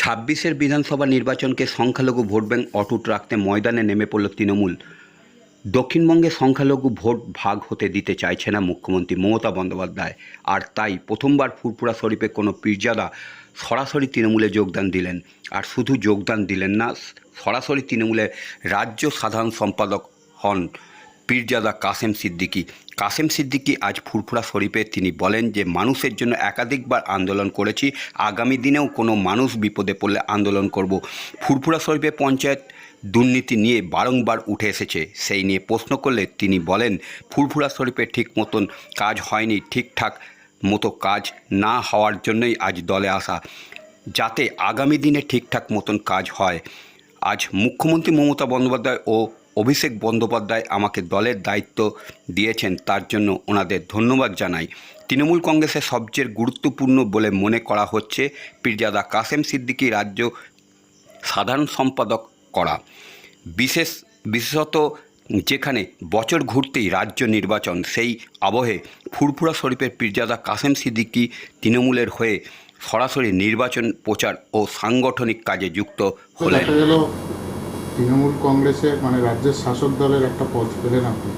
ছাব্বিশের বিধানসভা নির্বাচনকে সংখ্যালঘু ভোট ব্যাংক অটুট রাখতে ময়দানে নেমে পড়ল তৃণমূল। দক্ষিণবঙ্গে সংখ্যালঘু ভোট ভাগ হতে দিতে চাইছে না মুখ্যমন্ত্রী মমতা বন্দ্যোপাধ্যায়। আর তাই প্রথমবার ফুরপুরা শরীফে কোনো পীরজাদা সরাসরি তৃণমূলে যোগদান দিলেন। আর শুধু যোগদান দিলেন না, সরাসরি তৃণমূলের রাজ্য সাধারণ সম্পাদক হন পীরজাদা কাসেম সিদ্দিকী। কাসেম সিদ্দিকী আজ ফুরফুরা শরীফে তিনি বলেন যে, মানুষের জন্য একাধিকবার আন্দোলন করেছি, আগামী দিনেও কোনো মানুষ বিপদে পড়লে আন্দোলন করব। ফুরফুরা শরীফে পঞ্চায়েত দুর্নীতি নিয়ে বারংবার উঠে এসেছে, সেই নিয়ে প্রশ্ন করলে তিনি বলেন, ফুরফুরা শরীফে ঠিক মতন কাজ হয়নি, ঠিকঠাক মতো কাজ না হওয়ার জন্যই আজ দলে আসা, যাতে আগামী দিনে ঠিকঠাক মতন কাজ হয়। আজ মুখ্যমন্ত্রী মমতা বন্দ্যোপাধ্যায় ও অভিষেক বন্দ্যোপাধ্যায় আমাকে দলের দায়িত্ব দিয়েছেন, তার জন্য ওনাদের ধন্যবাদ জানাই। তৃণমূল কংগ্রেসের সবচেয়ে গুরুত্বপূর্ণ বলে মনে করা হচ্ছে পীরজাদা কাসেম সিদ্দিকী রাজ্য সাধারণ সম্পাদক করা। বিশেষ, বিশেষত যেখানে বছর ঘুরতেই রাজ্য নির্বাচন, সেই আবহে ফুরফুরা শরীফের পীরজাদা কাসেম সিদ্দিকী তৃণমূলের হয়ে সরাসরি নির্বাচন প্রচার ও সাংগঠনিক কাজে যুক্ত হলেন। তৃণমূল কংগ্রেসের মানে রাজ্যের শাসক দলের একটা পদ পেলেন আপনি।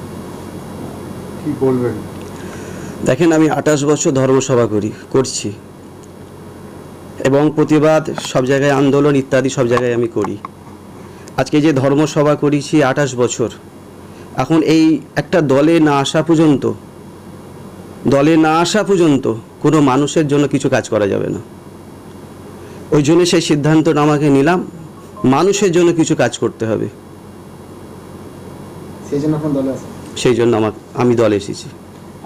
কি বলবেন? দেখেন, আমি আঠাশ বছর ধর্মসভা করি, করছি। এবং প্রতিবাদ সব জায়গায়, আন্দোলন ইত্যাদি সব জায়গায় আমি করি। আজকে যে ধর্মসভা করেছি আঠাশ বছর, এখন এই একটা দলে না আসা পর্যন্ত, দলে না আসা পর্যন্ত কোনো মানুষের জন্য কিছু কাজ করা যাবে না। ওই জন্য সেই সিদ্ধান্তটা আমাকে নিলাম। মানুষের জন্য কিছু কাজ করতে হবে। সেই জন্য এখন দলে আছে সেই জন্য আমার আমি দলে এসেছি।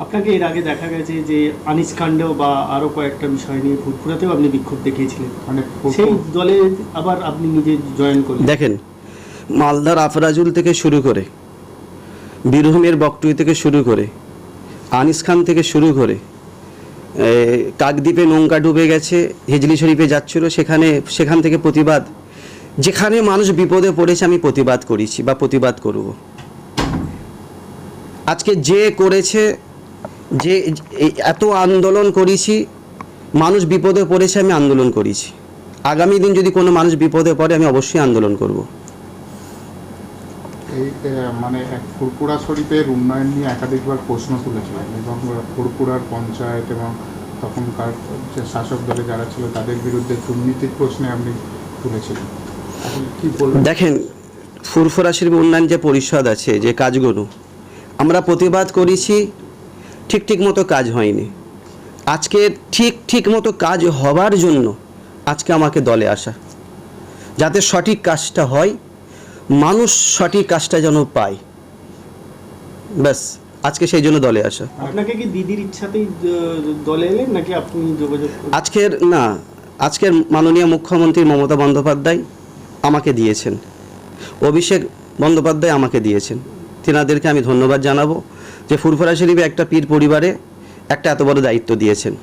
আপনাকে এর আগে দেখা গেছে যে আনিস কাণ্ডেও বা আরও কয়েকটা বিষয় নিয়ে ফুটফুরাতেও আপনি বিক্ষোভ দেখিয়েছিলেন। মানে সেই দলে আবার আপনি নিজে জয়েন করলেন। দেখেন মালদার আফরাজুল থেকে শুরু করে বীরভূমের বকটুই থেকে শুরু করে আনিস খান থেকে শুরু করে কাকদ্বীপে নৌকা ডুবে গেছে হিজলি শরীফে যাচ্ছিল সেখানে সেখান থেকে প্রতিবাদ যেখানে মানুষ বিপদে পড়েছে, আমি প্রতিবাদ করেছি বা প্রতিবাদ করব। আজকে যে করেছে, যে এত আন্দোলন করেছি, মানুষ বিপদে পড়েছে, আমি আন্দোলন করেছি। আগামী দিন যদি কোনো মানুষ বিপদে পড়ে, আমি অবশ্যই আন্দোলন করব। এই মানে ফুরপুরা শরীফের উন্নয়ন নিয়ে একাধিকবার প্রশ্ন তুলেছিলেন এবং ফুরপুরার পঞ্চায়েত এবং তখনকার যে শাসক দলে যারা ছিল, তাদের বিরুদ্ধে দুর্নীতির প্রশ্নে আপনি তুলেছিলেন। দেখেন ফুরফুরা উন্নয়ন যে পরিষদ আছে যে কাজগুলো আমরা প্রতিবাদ করেছি ঠিক ঠিক মতো কাজ হয়নি। আজকে ঠিক ঠিক মতো কাজ হওয়ার জন্য আজকে আমাকে দলে আসা। যাতে সঠিক কাজটা হয় মানুষ সঠিক কাজটা যেন পায়। ব্যাস আজকে সেই জন্য দলে আসা। আপনাকে কি দিদির ইচ্ছাতেই দলে এলেন নাকি আপনি যোগাযোগ আজকের না আজকের মাননীয় মুখ্যমন্ত্রী মমতা বন্দ্যোপাধ্যায় আমাকে দিয়েছেন। অভিষেক বন্দ্যোপাধ্যায় আমাকে দিয়েছেন। তেনাদেরকে আমি ধন্যবাদ জানাব যে ফুরফুরা শরীফে একটা পীর পরিবারে একটা এত বড় দায়িত্ব দিয়েছেন।